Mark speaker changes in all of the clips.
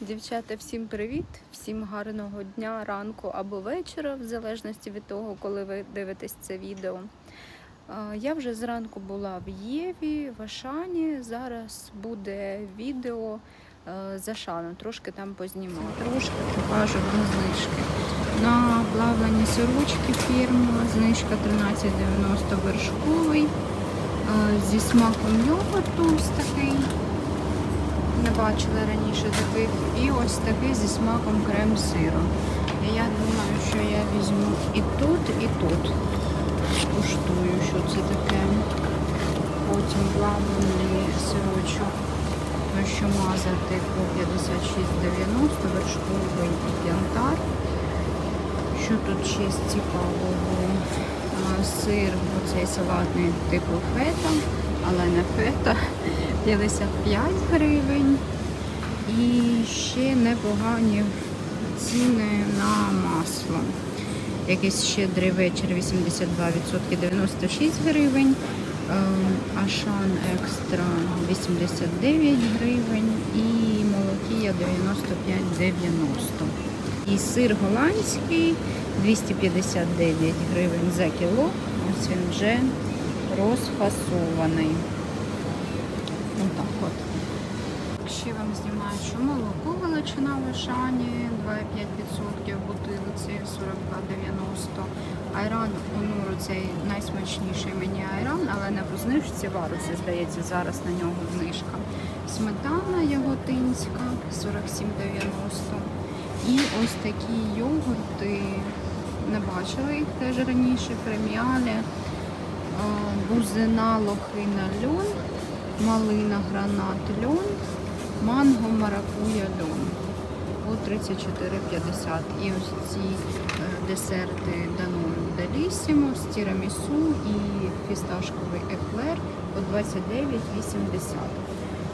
Speaker 1: Дівчата, всім привіт! Всім гарного дня, ранку або вечора, в залежності від того, коли ви дивитесь це відео. Я вже зранку була в Єві, в Ашані. Зараз буде відео е, з Ашану, трошки там познімаю. Трошки покажу вам знижки. На плавлені сорочки фірма, знижка 13,90 вершковий. е, Зі смаком йогурту ось такий не бачили раніше таких. І ось такий зі смаком крем-сиру. Я думаю, що я візьму і тут, і тут. Скуштую, що це таке. Потім плавлений сирочок. Ну, що мазати по 56,90, вершковий і янтар. Що тут ще з цікавого? Сир, оцей салатний типу фета, але не фета. 55 гривень. І ще непогані ціни на масло. Якийсь щедрий вечір 82% 96 гривень. Ем, Ашан екстра 89 гривень і молокія 95,90. І сир голландський 259 гривень за кіло. Ось він вже розфасований. Отак от. Ще вам знімаю, що молоко величина в Ашані 2,5% бутилиці 42,90. Айран Онур цей найсмачніший мені айран, але не по знижці варусі, здається, зараз на нього знижка. Сметана яготинська 47,90. І ось такі йогурти. Не бачила їх теж раніше, преміалі. Бузина, лохина, льон, малина, гранат, льон, манго, маракуя, льон. По 34,50. І ось ці е, десерти Данон Делісімо з тірамісу і фісташковий еклер по 29,80.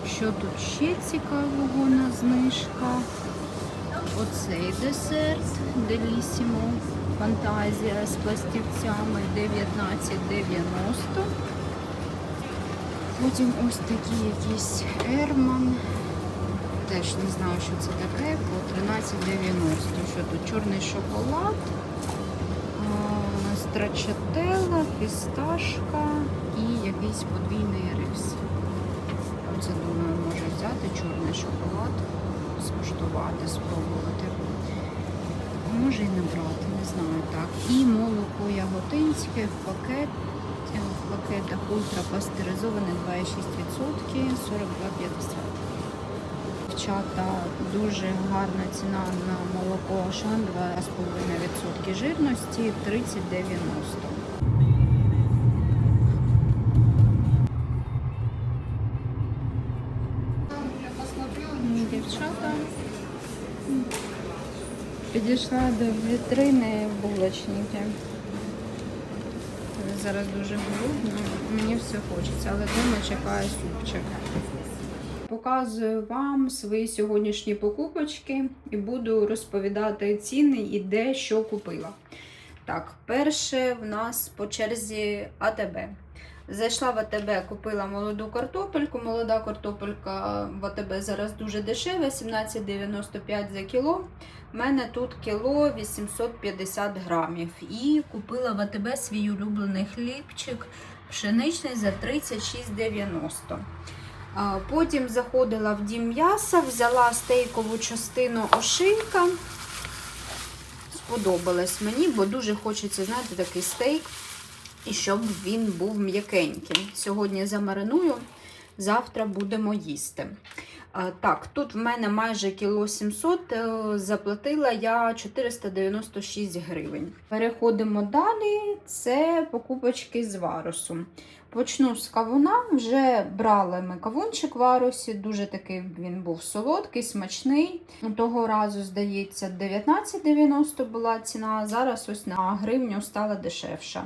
Speaker 1: Що тут ще цікавого на знижках? Оцей десерт Делісімо. Фантазія з пластівцями 19,90. Потім ось такі якісь Ерман. Теж не знаю, що це таке, по 13,90. Що тут? Чорний шоколад, страчателла, фісташка і якийсь подвійний рис. Оце, думаю, можу взяти чорний шоколад, скуштувати, спробувати. Може і не брати, не знаю так. І молоко яготинське в пакет. В пакетах ультрапастеризоване 2,6%, 42,50. Дівчата, дуже гарна ціна на молоко Ашан 2,5% жирності 30,90. Дівчата підійшла до вітрини булочники. Зараз дуже голодно, мені все хочеться, але вдома чекає супчик. Показую вам свої сьогоднішні покупочки і буду розповідати ціни і де що купила. Так, перше в нас по черзі АТБ. Зайшла в АТБ, купила молоду картопельку. Молода картопелька в АТБ зараз дуже дешева, 17,95 за кіло. У мене тут кіло 850 грамів. І купила в АТБ свій улюблений хлібчик пшеничний за 36,90. Потім заходила в дім м'яса, взяла стейкову частину ошийка. Сподобалось мені, бо дуже хочеться, знаєте, такий стейк. І щоб він був м'якеньким. Сьогодні замариную, завтра будемо їсти. Так, тут в мене майже кіло 700, е, заплатила я 496 гривень. Переходимо далі. Це покупочки з варусу. Почну з кавуна. Вже брали ми кавунчик в варусі, дуже такий він був солодкий, смачний. Того разу, здається, 19,90 була ціна, а зараз ось на гривню стала дешевша.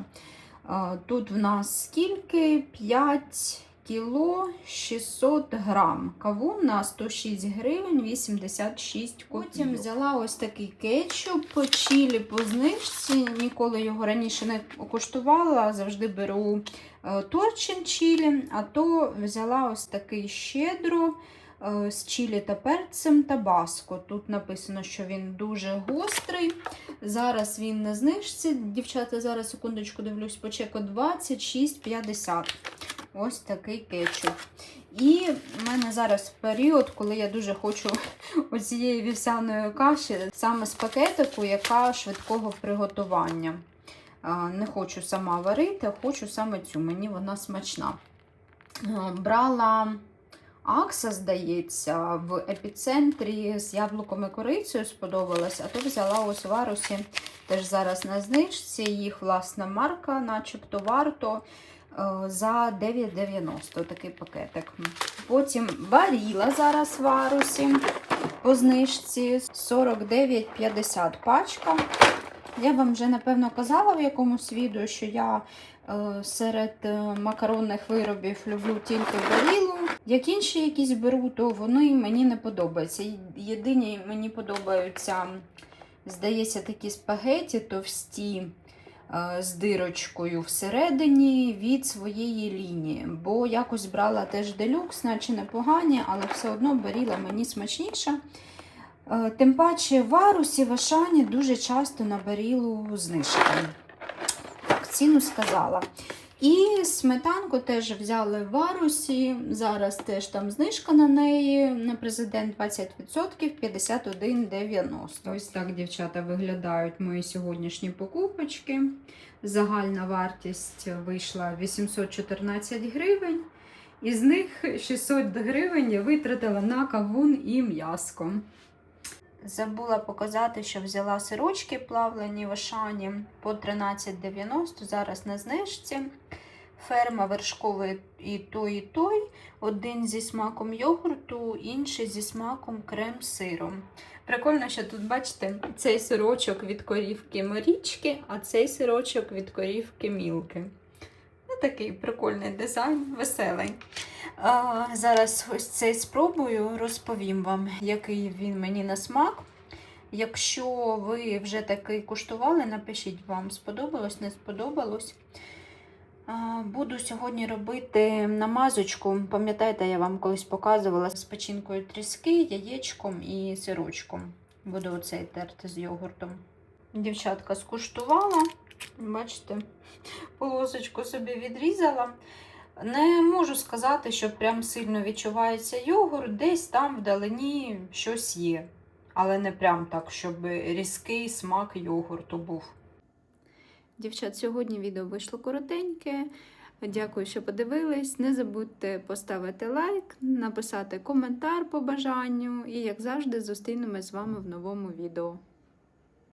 Speaker 1: Тут в нас скільки? 5 кіло 600 грам. Кавун на 106 гривень 86 копійок. Потім взяла ось такий кетчуп чилі по знижці. Ніколи його раніше не коштувала, завжди беру е, торчин чилі, а то взяла ось такий щедро з чилі та перцем табаско. Тут написано, що він дуже гострий. Зараз він на знижці. Дівчата, зараз секундочку дивлюсь по чеку 26,50. Ось такий кетчуп. І в мене зараз період, коли я дуже хочу оцієї вівсяної каші, саме з пакетику, яка швидкого приготування. Не хочу сама варити, а хочу саме цю. Мені вона смачна. Брала Акса, здається, в епіцентрі з яблуком і корицею сподобалась, а то взяла ось в Арусі теж зараз на знижці. Їх власна марка, начебто варто е, за 9,90 такий пакетик. Потім варіла зараз в Арусі по знижці 49,50 пачка. Я вам вже напевно казала в якомусь відео, що я е, серед е, макаронних виробів люблю тільки варілу. Як інші якісь беру, то вони мені не подобаються. Єдині мені подобаються, здається, такі спагеті товсті е, з дирочкою всередині від своєї лінії. Бо якось брала теж делюкс, наче непогані, але все одно баріла мені смачніша. Е, Тим паче в Арусі, в Ашані дуже часто набаріло знижки. Так, ціну сказала. І сметанку теж взяли в Арусі. Зараз теж там знижка на неї. На президент 20% 51,90. Ось так, дівчата, виглядають мої сьогоднішні покупочки. Загальна вартість вийшла 814 гривень. Із них 600 гривень я витратила на кавун і м'яско. Забула показати, що взяла сирочки плавлені в Ашані по 13,90. Зараз на знижці. Ферма вершковий і той, і той. Один зі смаком йогурту, інший зі смаком крем-сиром. Прикольно, що тут, бачите, цей сирочок від корівки Морічки, а цей сирочок від корівки Мілки. Ну, такий прикольний дизайн, веселий. А, зараз ось цей спробую, розповім вам, який він мені на смак. Якщо ви вже такий куштували, напишіть вам, сподобалось, не сподобалось. Буду сьогодні робити намазочку. Пам'ятаєте, я вам колись показувала з печінкою тріски, яєчком і сирочком. Буду оцей терти з йогуртом. Дівчатка скуштувала. Бачите, полосочку собі відрізала. Не можу сказати, що прям сильно відчувається йогурт, десь там вдалині щось є. Але не прям так, щоб різкий смак йогурту був. Дівчат, сьогодні відео вийшло коротеньке. Дякую, що подивились. Не забудьте поставити лайк, написати коментар по бажанню. І, як завжди, зустрінемось з вами в новому відео.